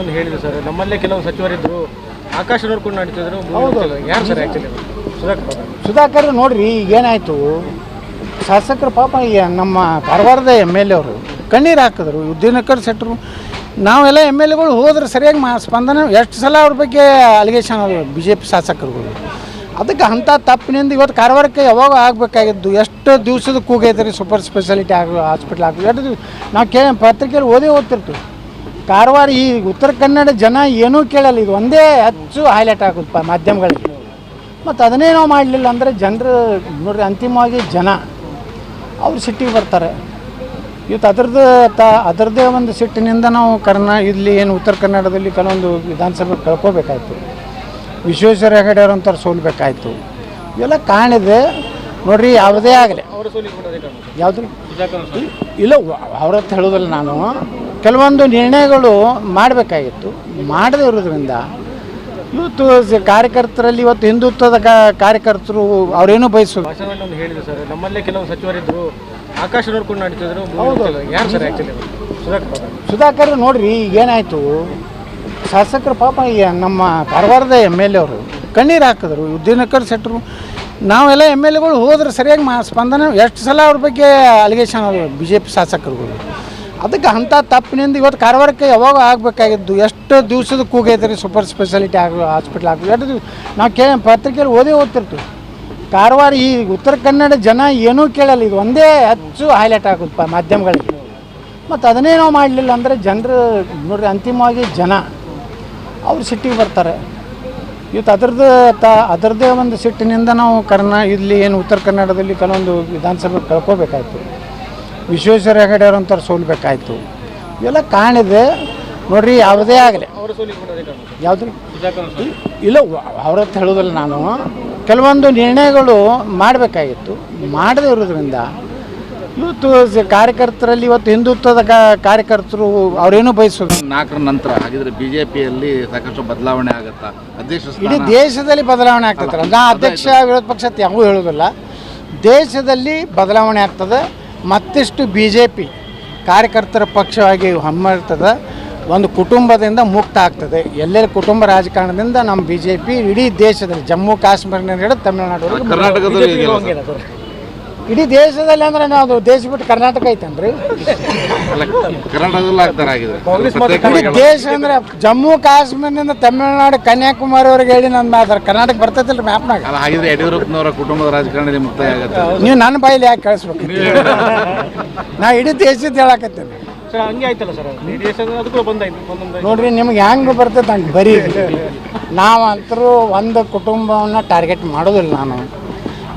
ಒಂದು ಹೇಳಿದ್ರು ಸರ್ ನಮ್ಮಲ್ಲೇ ಕೆಲವು ಸಚಿವರಿದ್ರು ಆಕಾಶ ನೋಡ್ಕೊಂಡು ನಡೀತಿದ್ರು ಯಾರು ಸರ್ ಆ್ಯಕ್ಚುಲಿ ಸುಧಾಕರ್. ಸುಧಾಕರ್ ನೋಡ್ರಿ ಈಗೇನಾಯಿತು ಶಾಸಕರು ಪಾಪ ಈಗ ನಮ್ಮ ಕಾರವಾರದ ಎಂ ಎಲ್ ಎ ಅವರು ಕಣ್ಣೀರು ಹಾಕಿದ್ರು ಉದ್ದಿನಕರ್ ಸೆಟ್ರು ನಾವೆಲ್ಲ ಎಂ ಎಲ್ ಎಗಳು ಹೋದ್ರೆ ಸರಿಯಾಗಿ ಮಾ ಸ್ಪಂದನೆ ಎಷ್ಟು ಸಲ ಅವ್ರ ಬಗ್ಗೆ ಅಲಿಗೇಷನ್ ಅದು ಬಿ ಜೆ ಪಿ ಶಾಸಕರುಗಳು. ಅದಕ್ಕೆ ಅಂಥ ತಪ್ಪಿನಿಂದ ಇವತ್ತು ಕಾರವಾರಕ್ಕೆ ಯಾವಾಗ ಆಗಬೇಕಾಗಿದ್ದು? ಎಷ್ಟು ದಿವಸದ ಕೂಗೈತೆ ರೀ ಸೂಪರ್ ಸ್ಪೆಷಾಲಿಟಿ ಆಗ ಹಾಸ್ಪಿಟ್ಲ್ ಆಗ ಎಷ್ಟು ದಿವ್ಸ ನಾವು ಕೇ ಪತ್ರಿಕೆಯಲ್ಲಿ ಓದೇ ಓದ್ತಿರ್ತೀವಿ. ಕಾರವಾರ ಈ ಉತ್ತರ ಕನ್ನಡ ಜನ ಏನೂ ಕೇಳಲ್ಲ. ಇದು ಒಂದೇ ಹೆಚ್ಚು ಹೈಲೈಟ್ ಆಗುತ್ತೆ ಪ- ಮಾಧ್ಯಮಗಳಿಗೆ. ಮತ್ತು ಅದನ್ನೇ ನಾವು ಮಾಡಲಿಲ್ಲ ಅಂದರೆ ಜನರು ನೋಡ್ರಿ, ಅಂತಿಮವಾಗಿ ಜನ ಅವ್ರು ಸಿಟ್ಟಿಗೆ ಬರ್ತಾರೆ. ಇವತ್ತು ಅದರದ್ದು ತ, ಅದರದ್ದೇ ಒಂದು ಸಿಟ್ಟಿನಿಂದ ನಾವು ಕರ್ನಾ, ಇಲ್ಲಿ ಏನು ಉತ್ತರ ಕನ್ನಡದಲ್ಲಿ ಕೆಲವೊಂದು ವಿಧಾನಸಭೆ ಕಳ್ಕೊಬೇಕಾಯ್ತು. ವಿಶ್ವೇಶ್ವರ ಹೆಗಡೆ ಅವ್ರಂಥವ್ರು ಸೋಲ್ಬೇಕಾಯ್ತು. ಇವೆಲ್ಲ ಕಾಣಿದೆ ನೋಡ್ರಿ, ಯಾವುದೇ ಆಗಲಿ. ಯಾವುದು. ಇಲ್ಲ ಅವ್ರ ಹತ್ರ ಹೇಳೋದಿಲ್ಲ ನಾನು. ಕೆಲವೊಂದು ನಿರ್ಣಯಗಳು ಮಾಡಬೇಕಾಗಿತ್ತು. ಮಾಡದೇ ಇರೋದ್ರಿಂದ ಇವತ್ತು ಕಾರ್ಯಕರ್ತರಲ್ಲಿ ಇವತ್ತು ಹಿಂದುತ್ವದ ಕಾರ್ಯಕರ್ತರು ಅವರೇನು ಬಯಸೋದು. ಹೇಳಿದ್ರು ಸರ್. ನಮ್ಮಲ್ಲೇ ಕೆಲವು ಸಚಿವರಿದ್ರು. ಆಕಾಶ ನೋಡ್ಕೊಂಡು ನಡೀತಿದ್ರು. ಯಾರು ಸರ್ ಆ್ಯಕ್ಚುಲಿ ಸುಧಾಕರ್ ನೋಡ್ರಿ ಈಗೇನಾಯಿತು ಶಾಸಕರು ಪಾಪ ನಮ್ಮ ಕಾರವಾರದ ಎಂ ಎಲ್ ಎ ಅವರು ಕಣ್ಣೀರು ಹಾಕಿದ್ರು. ಉದ್ದಿನಕರ್ ಸೆಟ್ರು ನಾವೆಲ್ಲ ಎಂ ಎಲ್ ಎಗಳು ಹೋದ್ರೆ ಸರಿಯಾಗಿ ಮಾ ಸ್ಪಂದನೆ ಎಷ್ಟು ಸಲ ಅವ್ರ ಬಗ್ಗೆ ಅಲಿಗೇಷನ್ ಅದು ಬಿ ಜೆ ಪಿ ಶಾಸಕರುಗಳು. ಅದಕ್ಕೆ ಅಂಥ ತಪ್ಪಿನಿಂದ ಇವತ್ತು ಕಾರವಾರಕ್ಕೆ ಯಾವಾಗ ಆಗಬೇಕಾಗಿದ್ದು? ಎಷ್ಟು ದಿವಸದ ಕೂಗೈತೆ ರೀ ಸೂಪರ್ ಸ್ಪೆಷಾಲಿಟಿ ಆಗ ಹಾಸ್ಪಿಟ್ಲ್ ಆಗ? ಎಷ್ಟು ದಿವ್ಸ ನಾವು ಕೇ ಪತ್ರಿಕೆಯಲ್ಲಿ ಓದೇ ಓದ್ತಿರ್ತೀವಿ. ಕಾರವಾರ ಈ ಉತ್ತರ ಕನ್ನಡ ಜನ ಏನೂ ಕೇಳಲ್ಲ. ಇದು ಒಂದೇ ಹೆಚ್ಚು ಹೈಲೈಟ್ ಆಗುತ್ತೆ ಮಾಧ್ಯಮಗಳಿಗೆ. ಮತ್ತು ಅದನ್ನೇ ನಾವು ಮಾಡಲಿಲ್ಲ ಅಂದರೆ ಜನರು ನೋಡ್ರಿ ಅಂತಿಮವಾಗಿ ಜನ ಅವ್ರು ಸಿಟ್ಟಿಗೆ ಬರ್ತಾರೆ. ಇವತ್ತು ಅದರದ್ದು ತ ಅದರದ್ದೇ ಒಂದು ಸಿಟ್ಟಿನಿಂದ ನಾವು ಕರ್ನ, ಇಲ್ಲಿ ಏನು ಉತ್ತರ ಕನ್ನಡದಲ್ಲಿ ಕೆಲವೊಂದು ವಿಧಾನಸಭೆ ಕಳ್ಕೊಬೇಕಾಯ್ತು. ವಿಶ್ವೇಶ್ವರ ಹೆಗಡೆ ಅವ್ರಂಥವ್ರು ಸೋಲ್ಬೇಕಾಯ್ತು. ಇವೆಲ್ಲ ಕಾಣಿದೆ. ನೋಡ್ರಿ, ಯಾವುದೇ ಆಗಲಿ. ಯಾವುದು. ಇಲ್ಲ ಅವ್ರಂತ ಹೇಳೋದಿಲ್ಲ ನಾನು. ಕೆಲವೊಂದು ನಿರ್ಣಯಗಳು ಮಾಡಬೇಕಾಗಿತ್ತು. ಮಾಡದೇ ಇರೋದ್ರಿಂದ ಇವತ್ತು ಸ- ಕಾರ್ಯಕರ್ತರಲ್ಲಿ ಇವತ್ತು ಹಿಂದುತ್ವದ ಕಾ- ಕಾರ್ಯಕರ್ತರು ಅವರೇನು ಬಯಸೋದು ನಾಲ್ಕರ ನಂತರ ಹಾಗಿದ್ರೆ ಬಿಜೆಪಿಯಲ್ಲಿ ಸಾಕಷ್ಟು ಬದಲಾವಣೆ ಆಗುತ್ತಾ? ಅಧ್ಯಕ್ಷ ಇಡೀ ಸ್ಥಾನ ದೇಶದಲ್ಲಿ ಬದಲಾವಣೆ ಆಗ್ತದೆ ನಾ ಅಧ್ಯಕ್ಷ ವಿರೋಧ ಪಕ್ಷ ಅಂತ ಯಾವೂ ಹೇಳೋದಿಲ್ಲ ದೇಶದಲ್ಲಿ ಬದಲಾವಣೆ ಆಗ್ತದೆ ಮತ್ತಿಷ್ಟು ಬಿ ಜೆ ಪಿ ಕಾರ್ಯಕರ್ತರ ಪಕ್ಷವಾಗಿ ಹಮ್ಮಿರ್ತದೆ ಒಂದು ಕುಟುಂಬದಿಂದ ಮುಕ್ತ ಆಗ್ತದೆ. ಎಲ್ಲೆಲ್ಲಿ ಕುಟುಂಬ ರಾಜಕಾರಣದಿಂದ ನಮ್ಮ ಬಿ ಜೆ ಪಿ ಇಡೀ ದೇಶದಲ್ಲಿ ಜಮ್ಮು ಕಾಶ್ಮೀರದಿಂದ ಹಿಡಿದು ತಮಿಳುನಾಡು ಕರ್ನಾಟಕದಲ್ಲಿ ಸರ್ ಇಡೀ ದೇಶದಲ್ಲಿ ಅಂದ್ರೆ ನಾವು ದೇಶ ಬಿಟ್ಟು ಕರ್ನಾಟಕ ಐತನ್ರಿ? ಅಲ್ಲ, ಕರ್ನಾಟಕದಲ್ಲಿ ಇಡೀ ದೇಶ ಅಂದ್ರೆ ಜಮ್ಮು ಕಾಶ್ಮೀರದಿಂದ ತಮಿಳುನಾಡು ಕನ್ಯಾಕುಮಾರಿವರೆಗೆ ಹೇಳಿ ನನ್ನ ಮಾತಾಡ ಕರ್ನಾಟಕ ಬರ್ತೈತಿಲ್ಲ ಮ್ಯಾಪ್ನಾಗ. ಅಲ್ಲ ಹಾಗಿದ್ರೆ ಯಡಿಯೂರಪ್ಪನವರ ಕುಟುಂಬದ ರಾಜಕಾರಣದಲ್ಲಿ ಮುಕ್ತಾಯ ಆಗುತ್ತೆ. ನೀವು ನನ್ನ ಬಾಯಲ್ಲಿ ಯಾಕೆ ಕಳಿಸ್ಬೇಕು? ನಾ ಇಡೀ ದೇಶದ ಹೇಳಾಕತ್ತೇನೆ. ನೋಡ್ರಿ ನಿಮ್ಗೆ ಹೆಂಗೆ ಬರ್ತೈತೆ ಹಂಗೆ ಬರೀ ನಾವಂತರೂ ಒಂದು ಕುಟುಂಬವನ್ನು ಟಾರ್ಗೆಟ್ ಮಾಡೋದಿಲ್ಲ ನಾನು.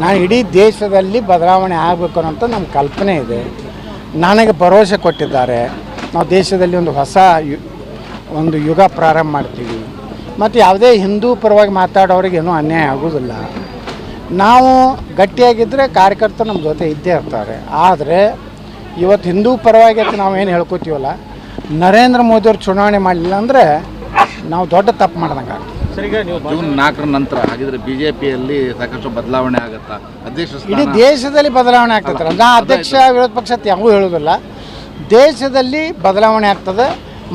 ನಾನು ಇಡೀ ದೇಶದಲ್ಲಿ ಬದಲಾವಣೆ ಆಗಬೇಕು ಅನ್ನೋಂಥ ನಮ್ಮ ಕಲ್ಪನೆ ಇದೆ. ನನಗೆ ಭರವಸೆ ಕೊಟ್ಟಿದ್ದಾರೆ. ನಾವು ದೇಶದಲ್ಲಿ ಒಂದು ಹೊಸ ಯು, ಒಂದು ಯುಗ ಪ್ರಾರಂಭ ಮಾಡ್ತೀವಿ. ಮತ್ತು ಯಾವುದೇ ಹಿಂದೂ ಪರವಾಗಿ ಮಾತಾಡೋರಿಗೆ ಏನೂ ಅನ್ಯಾಯ ಆಗೋದಿಲ್ಲ ನಾವು ಗಟ್ಟಿಯಾಗಿದ್ದರೆ ಕಾರ್ಯಕರ್ತರು ನಮ್ಮ ಜೊತೆ ಇದ್ದೇ ಇರ್ತಾರೆ. ಆದರೆ ಇವತ್ತು ಹಿಂದೂ ಪರವಾಗಿ ಅಂತ ನಾವು ಏನು ಹೇಳ್ಕೊತೀವಲ್ಲ, ನರೇಂದ್ರ ಮೋದಿಯವ್ರು ಚುನಾವಣೆ ಮಾಡಲಿಲ್ಲ ಅಂದರೆ ನಾವು ದೊಡ್ಡ ತಪ್ಪು ಮಾಡ್ದಂಗೆ ಆಗ್ತದೆ ಜೂನ್ ನಾಲ್ಕರ ನಂತರ ಹಾಗಿದ್ರೆ ಬಿಜೆಪಿಯಲ್ಲಿ ಸಾಕಷ್ಟು ಬದಲಾವಣೆ ಆಗುತ್ತಾ? ಅಧ್ಯಕ್ಷ ಇಡೀ ದೇಶದಲ್ಲಿ ಬದಲಾವಣೆ ಆಗ್ತದೆ. ನಾ ಅಧ್ಯಕ್ಷ ವಿರೋಧ ಪಕ್ಷ ಅಂತ ಯಾವೂ ಹೇಳೋದಿಲ್ಲ. ದೇಶದಲ್ಲಿ ಬದಲಾವಣೆ ಆಗ್ತದೆ.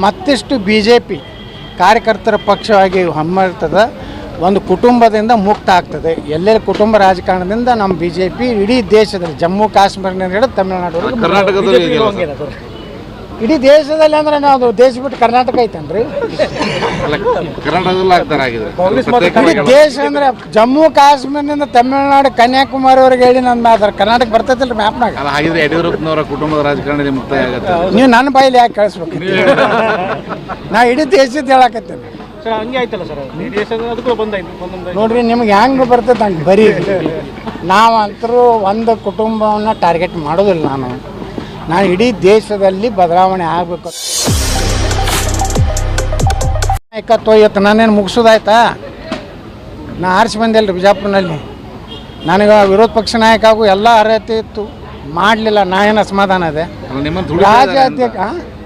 ಮತ್ತಿಷ್ಟು ಬಿ ಜೆ ಪಿ ಕಾರ್ಯಕರ್ತರ ಪಕ್ಷವಾಗಿ ಹಮ್ಮಿರ್ತದೆ ಒಂದು ಕುಟುಂಬದಿಂದ ಮುಕ್ತ ಆಗ್ತದೆ. ಎಲ್ಲೆಲ್ಲಿ ಕುಟುಂಬ ರಾಜಕಾರಣದಿಂದ ನಮ್ಮ ಬಿ ಜೆ ಪಿ ಇಡೀ ದೇಶದಲ್ಲಿ ಜಮ್ಮು ಕಾಶ್ಮೀರದಿಂದ ಹಿಡಿದು ತಮಿಳುನಾಡು ಕರ್ನಾಟಕದಲ್ಲಿ ಇಡೀ ದೇಶದಲ್ಲಿ ಅಂದ್ರೆ ನಾವು ದೇಶ ಬಿಟ್ಟು ಕರ್ನಾಟಕ ಐತನ್ರಿ? ಅಲ್ಲ, ಕರ್ನಾಟಕದಲ್ಲಿ ಆಗ್ತಾರೆ ಹಾಗಿದ್ರೆ. ಇಡೀ ದೇಶ ಅಂದ್ರೆ ಜಮ್ಮು ಕಾಶ್ಮೀರದಿಂದ ತಮಿಳುನಾಡು ಕನ್ಯಾಕುಮಾರಿವರೆಗೆ ಹೇಳಿ ನನ್ನ ಮಾತಾಡ ಕರ್ನಾಟಕ ಬರ್ತೈತಿಲ್ಲ ಮ್ಯಾಪ್ನಾಗ. ಅಲ್ಲ ಹಾಗಿದ್ರೆ ಯಡಿಯೂರಪ್ಪನವರ ಕುಟುಂಬದ ರಾಜಕಾರಣದಲ್ಲಿ ಮುಕ್ತಾಯ ಆಗುತ್ತೆ. ನೀವು ನನ್ನ ಬಾಯಲ್ಲಿ ಯಾಕೆ ಕಳಿಸ್ಬೇಕು? ನಾ ಇಡೀ ದೇಶದ ಹೇಳಾಕತ್ತೆ ಸರ್ ಹಂಗೆ ಆಯ್ತಲ್ಲ ಸರ್ ಈ ಅದು ಕೂಡ ಬಂದಾಯ್ತು ನೋಡ್ರಿ ನಿಮ್ಗೆ ಹೆಂಗೆ ಬರ್ತೈತೆ ಹಂಗೆ ಬರೀ ನಾವಂತರೂ ಒಂದು ಕುಟುಂಬವನ್ನು ಟಾರ್ಗೆಟ್ ಮಾಡೋದಿಲ್ಲ ನಾನು. ನಾನು ಇಡೀ ದೇಶದಲ್ಲಿ ಬದಲಾವಣೆ ಆಗಬೇಕು. ನಾಯಕತ್ವ ಇವತ್ತು ನಾನೇನು ಮುಗಿಸೋದಾಯ್ತಾ? ನಾ ಆರಿಸಿ ಬಂದಿಲ್ಲ ಬಿಜಾಪುರ್ನಲ್ಲಿ. ನನಗೆ ವಿರೋಧ ಪಕ್ಷ ನಾಯಕ ಆಗು ಎಲ್ಲ ಅರ್ಹತೆ ಇತ್ತು. ಮಾಡಲಿಲ್ಲ ನಾ ಏನು ಅಸಮಾಧಾನ ಇದೆ?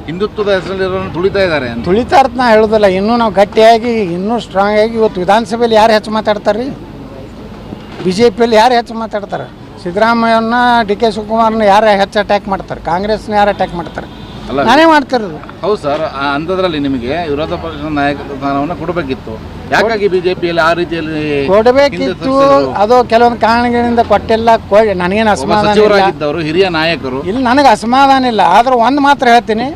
ಹಿಂದುತ್ವದ ಹೆಸರಲ್ಲಿ ತುಳಿತಾ ಇದ್ದಾರೆ ತುಳಿತಾ ಇರ್ತ ನಾ ಹೇಳೋದಿಲ್ಲ. ಇನ್ನೂ ನಾವು ಗಟ್ಟಿಯಾಗಿ ಇನ್ನೂ ಸ್ಟ್ರಾಂಗ್ ಆಗಿ ಇವತ್ತು ವಿಧಾನಸಭೆಯಲ್ಲಿ ಯಾರು ಹೆಚ್ಚು ಮಾತಾಡ್ತಾರೆ ರೀ? ಬಿ ಜೆ ಪಿಯಲ್ಲಿ ಯಾರು ಹೆಚ್ಚು ಮಾತಾಡ್ತಾರೆ? ಸಿದ್ದರಾಮಯ್ಯನ ಡಿ ಕೆ ಶಿವಕುಮಾರ್ನ ಯಾರು ಹೆಚ್ಚು ಅಟ್ಯಾಕ್ ಮಾಡ್ತಾರೆ ಕಾಂಗ್ರೆಸ್ನ ಯಾರು ಅಟ್ಯಾಕ್ ಮಾಡ್ತಾರೆ. ಅಲ್ಲ ನಾನೇ ಮಾಡ್ತಿರೋದು. ಹೌದು ಸರ್ ಆ ಅಂಥದ್ರಲ್ಲಿ ನಿಮಗೆ ವಿರೋಧ ಪಕ್ಷದ ನಾಯಕ ಸ್ಥಾನವನ್ನು ಕೊಡಬೇಕಿತ್ತು. ಯಾಕಾಗಿ ಬಿಜೆಪಿಯಲ್ಲಿ ಆ ರೀತಿಯಲ್ಲಿ ಕೊಡಬೇಕಿತ್ತು ಅದು ಕೆಲವೊಂದು ಕಾರಣಗಳಿಂದ ಕೊಟ್ಟೆಲ್ಲ ಕೊ ನನಗೇನು ಅಸಮಾಧಾನ ಇಲ್ಲ. ಸಚಿವರಾಗಿದ್ದವರು ಹಿರಿಯ ನಾಯಕರು. ಇಲ್ಲಿ ನನಗೆ ಅಸಮಾಧಾನ ಇಲ್ಲ. ಆದ್ರೆ ಒಂದು ಮಾತ್ರ ಹೇಳ್ತೀನಿ.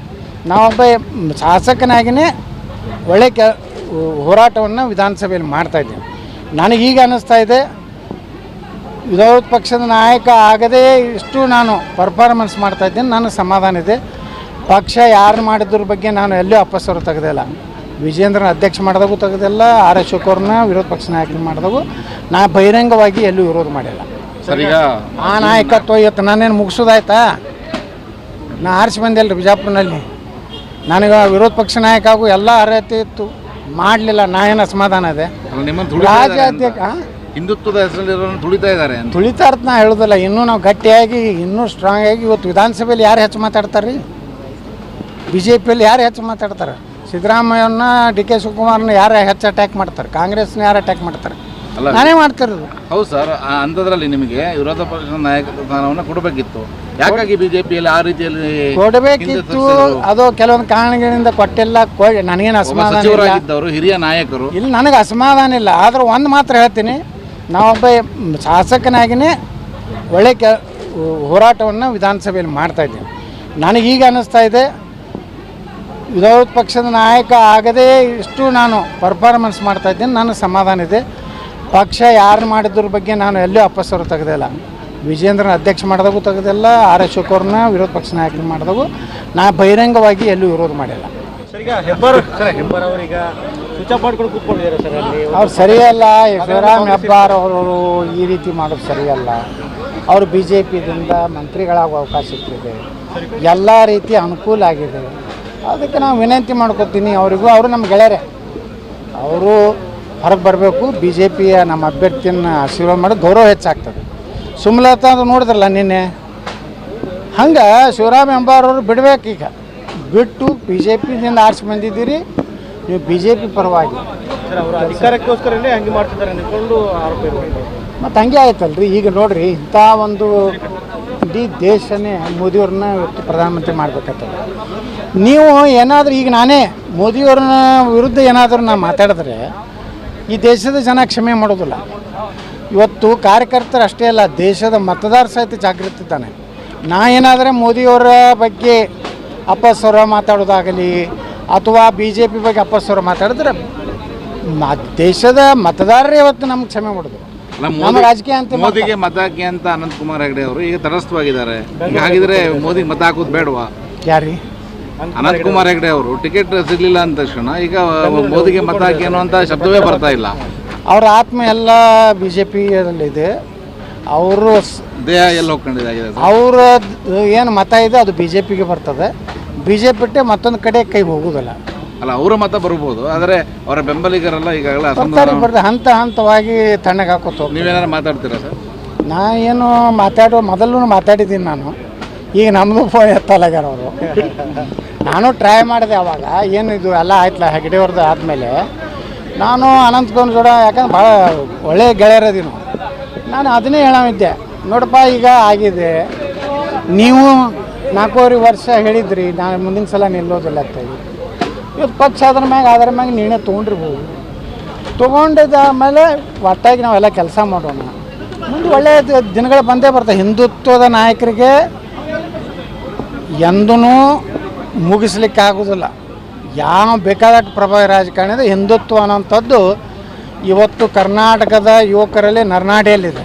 ನಾವೊಬ್ಬ ಶಾಸಕನಾಗಿನೇ ಒಳ್ಳೆ ಕೆ ಹೋರಾಟವನ್ನು ವಿಧಾನಸಭೆಯಲ್ಲಿ ಮಾಡ್ತಾ ಇದ್ದೀನಿ ನನಗೀಗ ಅನ್ನಿಸ್ತಾ ಇದೆ ವಿರೋಧ ಪಕ್ಷದ ನಾಯಕ ಆಗದೇ ಇಷ್ಟು ನಾನು ಪರ್ಫಾರ್ಮೆನ್ಸ್ ಮಾಡ್ತಾ ಇದ್ದೀನಿ. ನನಗೆ ಸಮಾಧಾನ ಇದೆ. ಪಕ್ಷ ಯಾರು ಮಾಡಿದ್ರ ಬಗ್ಗೆ ನಾನು ಎಲ್ಲೂ ಅಪಸ್ವರ ತೆಗೆದಿಲ್ಲ ವಿಜೇಂದ್ರನ ಅಧ್ಯಕ್ಷ ಮಾಡಿದಾಗೂ ತೆಗೆದಿಲ್ಲ ಆರ್ ಎಸ್ ಶುಕೂರ್ನ ವಿರೋಧ ಪಕ್ಷ ನಾಯಕನ ಮಾಡಿದಾಗೂ ನಾ ಬಹಿರಂಗವಾಗಿ ಎಲ್ಲೂ ವಿರೋಧ ಮಾಡಿಲ್ಲ. ಆ ನಾಯಕತ್ವ ಇವತ್ತು ನಾನೇನು ಮುಗಿಸೋದಾಯ್ತಾ? ನಾ ಆರಿಸಿ ಬಂದಿಲ್ಲ ರೀ ಬಿಜಾಪುರ್ನಲ್ಲಿ. ನನಗೆ ವಿರೋಧ ಪಕ್ಷ ನಾಯಕ ಆಗು ಎಲ್ಲ ಅರ್ಹತೆ ಇತ್ತು. ಮಾಡಲಿಲ್ಲ. ನಾ ಏನು ಅಸಮಾಧಾನ ಇದೆ? ಅಲ್ಲ, ಅಂತ. ಹಿಂದುತ್ವದ ಹೆಸರಲ್ಲಿ ತುಳಿತಾ ಇದ್ದಾರೆ ಅಂತ. ತುಳಿತಾ ಇರ್ತ ನಾ ಹೇಳೋದಿಲ್ಲ ಇನ್ನೂ ನಾವು ಗಟ್ಟಿಯಾಗಿ ಇನ್ನೂ ಸ್ಟ್ರಾಂಗ್ ಆಗಿ ಇವತ್ತು ವಿಧಾನಸಭೆಯಲ್ಲಿ ಯಾರು ಹೆಚ್ಚು ಮಾತಾಡ್ತಾರೆ ರೀ ಬಿ ಜೆ ಪಿಯಲ್ಲಿ ಯಾರು ಹೆಚ್ಚು ಮಾತಾಡ್ತಾರೆ? ಸಿದ್ದರಾಮಯ್ಯನ ಡಿ ಕೆ ಶಿವಕುಮಾರ್ನ ಯಾರು ಹೆಚ್ಚು ಅಟ್ಯಾಕ್ ಮಾಡ್ತಾರೆ? ಕಾಂಗ್ರೆಸ್ನ ಯಾರು ಅಟ್ಯಾಕ್ ಮಾಡ್ತಾರೆ? ಅಲ್ಲ ನಾನೇ ಮಾಡ್ತಿರೋದು. ಹೌದು ಸರ್ ಆ ಅಂಥದ್ರಲ್ಲಿ ನಿಮಗೆ ವಿರೋಧ ಪಕ್ಷದ ನಾಯಕ ಸ್ಥಾನವನ್ನು ಕೊಡಬೇಕಿತ್ತು. ಯಾಕಾಗಿ ಬಿಜೆಪಿಯಲ್ಲಿ ಆ ರೀತಿಯಲ್ಲಿ ಕೊಡಬೇಕಿತ್ತು ಅದು ಕೆಲವೊಂದು ಕಾರಣಗಳಿಂದ ಕೊಟ್ಟಿಲ್ಲ ನನಗೇನು ಅಸಮಾಧಾನ ಸಚಿವರಾಗಿದ್ದವರು ಹಿರಿಯ ನಾಯಕರು. ಇಲ್ಲಿ ನನಗೆ ಅಸಮಾಧಾನ ಇಲ್ಲ. ಆದ್ರೆ ಒಂದು ಮಾತ್ರ ಹೇಳ್ತೀನಿ. ನಾವೊಬ್ಬ ಶಾಸಕನಾಗಿಯೇ ಒಳ್ಳೆ ಕೆ ಹೋರಾಟವನ್ನು ವಿಧಾನಸಭೆಯಲ್ಲಿ ಮಾಡ್ತಾ ಇದ್ದೀನಿ ನನಗೀಗ ಅನ್ನಿಸ್ತಾ ಇದೆ, ವಿರೋಧ ಪಕ್ಷದ ನಾಯಕ ಆಗದೇ ಇಷ್ಟು ನಾನು ಪರ್ಫಾರ್ಮೆನ್ಸ್ ಮಾಡ್ತಾ ಇದ್ದೇನೆ ನನಗೆ ಸಮಾಧಾನ ಇದೆ. ಪಕ್ಷ ಯಾರು ಮಾಡಿದ್ರ ಬಗ್ಗೆ ನಾನು ಎಲ್ಲೂ ಅಪಸ್ವರ ತೆಗೆದಿಲ್ಲ ವಿಜೇಂದ್ರನ ಅಧ್ಯಕ್ಷ ಮಾಡಿದಾಗೂ ತೆಗೆದಿಲ್ಲ ಆರ್ ಎಸ್ ಶಿವಕುಮಾರ್ನ ವಿರೋಧ ಪಕ್ಷ ನಾಯಕರು ಮಾಡಿದಾಗೂ ನಾ ಬಹಿರಂಗವಾಗಿ ಎಲ್ಲೂ ವಿರೋಧ ಮಾಡಿಲ್ಲ. ಅವ್ರು ಸರಿಯಲ್ಲ ಶಿವರಾಮ್ ಹೆಬ್ಬಾರ್ ಅವರು ಈ ರೀತಿ ಮಾಡೋದು ಸರಿಯಲ್ಲ. ಅವರು ಬಿ ಜೆ ಪಿದಿಂದ ಮಂತ್ರಿಗಳಾಗುವ ಅವಕಾಶ ಸಿಕ್ಕಿದೆ ಎಲ್ಲ ರೀತಿ ಅನುಕೂಲ ಆಗಿದೆ. ಅದಕ್ಕೆ ನಾವು ವಿನಂತಿ ಮಾಡ್ಕೊತೀನಿ ಅವರಿಗೂ. ಅವರು ನಮ್ಮ ಗೆಳೆಯರೇ. ಅವರು ಹೊರಗೆ ಬರಬೇಕು. ಬಿ ಜೆ ಪಿಯ ನಮ್ಮ ಅಭ್ಯರ್ಥಿಯನ್ನು ಆಶೀರ್ವಾದ ಮಾಡಿ ಗೌರವ ಹೆಚ್ಚಾಗ್ತದೆ. ಸುಮಲತಾ ಅಂತ ನೋಡಿದ್ರಲ್ಲ ನಿನ್ನೆ? ಹಂಗೆ ಶಿವರಾಮ್ ಎಂಬಾರವರು ಬಿಡ್ಬೇಕು ಈಗ ಬಿಟ್ಟು ಬಿ ಜೆ ಪಿದಿಂದ ಆರಿಸಿ ಬಂದಿದ್ದೀರಿ. ನೀವು ಬಿ ಜೆ ಪಿ ಪರವಾಗಿ. ಸರ್ ಅವರು ಅಧಿಕಾರಕ್ಕೋಸ್ಕರನೇ ಹಂಗೆ ಮಾಡ್ತಿದ್ದಾರೆ ಅಂದ್ಕೊಂಡು ಆರೋಪ ಇರುವಂಥದ್ದು ಮತ್ತು ಹಂಗೆ ಆಯ್ತಲ್ರಿ ಈಗ ನೋಡ್ರಿ ಇಂಥ ಒಂದು ಇಡೀ ದೇಶನೇ ಮೋದಿಯವ್ರನ್ನ ಇವತ್ತು ಪ್ರಧಾನಮಂತ್ರಿ ಮಾಡ್ಬೇಕಾಗ್ತದೆ ನೀವು ಏನಾದರೂ ಈಗ ನಾನೇ ಮೋದಿಯವ್ರನ್ನ ವಿರುದ್ಧ ಏನಾದರೂ ನಾ ಮಾತಾಡಿದ್ರೆ ಈ ದೇಶದ ಜನ ಕ್ಷಮೆ ಮಾಡೋದಿಲ್ಲ. ಇವತ್ತು ಕಾರ್ಯಕರ್ತರು ಅಷ್ಟೇ ಅಲ್ಲ ದೇಶದ ಮತದಾರ ಸಹಿತ ಜಾಗೃತಿ ಇದ್ದಾನೆ. ನಾ ಏನಾದರೆ ಮೋದಿಯವರ ಬಗ್ಗೆ ಅಪಸ್ವರ ಮಾತಾಡೋದಾಗಲಿ ಅಥವಾ ಬಿ ಜೆ ಪಿ ಬಗ್ಗೆ ಅಪಸ್ವರ ಮಾತಾಡಿದ್ರೆ ಮ- ದೇಶದ ಮತದಾರರೇ ಇವತ್ತು ನಮ್ಗೆ ಕ್ಷಮೆ ಮಾಡಿದ್ರು ನಮ್ಮ ರಾಜಕೀಯ ಅಂತ ಮೋದಿಗೆ ಮತ ಹಾಕಿ ಅಂತ ಅನಂತ್ ಕುಮಾರ್ ಹೆಗಡೆ ಅವರು ಈಗ ತಟಸ್ಥವಾಗಿದ್ದಾರೆ. ಈಗ ಹಾಗಿದ್ರೆ ಮೋದಿಗೆ ಮತ ಹಾಕೋದು ಬೇಡವಾ? ಯಾರಿ? ಅನಂತ್ ಕುಮಾರ್ ಹೆಗಡೆ ಅವರು ಟಿಕೆಟ್ ಸಿಗ್ಲಿಲ್ಲ ಅಂದ ತಕ್ಷಣ ಈಗ ಮೋದಿಗೆ ಮತ ಹಾಕಿ ಅನ್ನುವಂತ ಶಬ್ದವೇ ಬರ್ತಾ ಇಲ್ಲ. ಅವ್ರ ಆತ್ಮ ಎಲ್ಲ ಬಿ ಜೆ ಪಿಯಲ್ಲಿದೆ ಅವರು ದೇಹ ಎಲ್ಲ ಹೋಗ್ಕೊಂಡಿದ್ದಾಗಿದೆ ಸರ್. ಅವ್ರ ಏನು ಮತ ಇದೆ ಅದು ಬಿ ಜೆ ಪಿಗೆ ಬರ್ತದೆ. ಬಿ ಜೆ ಪಿ ಬಿಟ್ಟೆ ಮತ್ತೊಂದು ಕಡೆ ಕೈ ಹೋಗುದಲ್ಲ ಅಲ್ಲ ಅವರ ಮತ ಬರಬಹುದು ಆದರೆ ಅವರ ಬೆಂಬಲಿಗರೆಲ್ಲ ಈಗಾಗಲೇ ಬರ್ತಾರೆ ಅಸಮಾಧಾನ ಬರ್ತಾರೆ. ಹಂತ ಹಂತವಾಗಿ ತಣ್ಣಗೆ ಹಾಕೋತ ಹೋಗ್ತಾರೆ. ನೀವೇನಾರು ಮಾತಾಡ್ತೀರಾ ಸರ್? ನಾ ಏನು ಮಾತಾಡೋ ಮೊದಲು ಮಾತಾಡಿದ್ದೀನಿ ನಾನು. ಈಗ ನಮ್ಮದು ಫೋನ್ ಎತ್ತಲಾಗ್ಯಾರ ಅವರು. ನಾನು ಟ್ರೈ ಮಾಡಿದೆ ಅವಾಗ. ಏನು ಇದು ಎಲ್ಲ ಆಯ್ತಲ್ಲ ಹೆಗಡೆಯವ್ರದ್ದು ಆದಮೇಲೆ. ನಾನು ಅನಂತಗೌಡ ಜೋಡ ಯಾಕಂದ್ರೆ ಭಾಳ ಒಳ್ಳೆ ಗೆಳೆಯರದಿ ನಾವು. ನಾನು ಅದನ್ನೇ ಹೇಳಿದ್ದೆ ನೋಡಪ್ಪ ಈಗ ಆಗಿದೆ. ನೀವು ನಾಲ್ಕೂವರೆ ವರ್ಷ ಹೇಳಿದ್ರಿ ನಾನು ಮುಂದಿನ ಸಲ ನಿಲ್ಲೋದಿಲ್ಲ ಅಂತೇಳಿ ಇವತ್ತು ಪಕ್ಷ ಅದ್ರ ಮ್ಯಾಗ ಅದ್ರ ಮ್ಯಾಗ ನಿರ್ಣಯ ತೊಗೊಂಡಿರ್ಬೋದು. ತೊಗೊಂಡಿದ್ದಾದ್ಮೇಲೆ ಒಟ್ಟಾಗಿ ನಾವೆಲ್ಲ ಕೆಲಸ ಮಾಡೋಣ. ಮುಂದೆ ಒಳ್ಳೆಯ ದಿನಗಳು ಬಂದೇ ಬರ್ತವೆ. ಹಿಂದುತ್ವದ ನಾಯಕರಿಗೆ ಎಂದೂ ಮುಗಿಸ್ಲಿಕ್ಕೆ ಆಗೋದಿಲ್ಲ. ಯಾವ ಬೇಕಾದಷ್ಟು ಪ್ರಭಾವಿ ರಾಜಕಾರಣದ ಹಿಂದುತ್ವ ಅನ್ನೋಂಥದ್ದು ಇವತ್ತು ಕರ್ನಾಟಕದ ಯುವಕರಲ್ಲಿ ನರನಾಡಿಯಲ್ಲಿದೆ.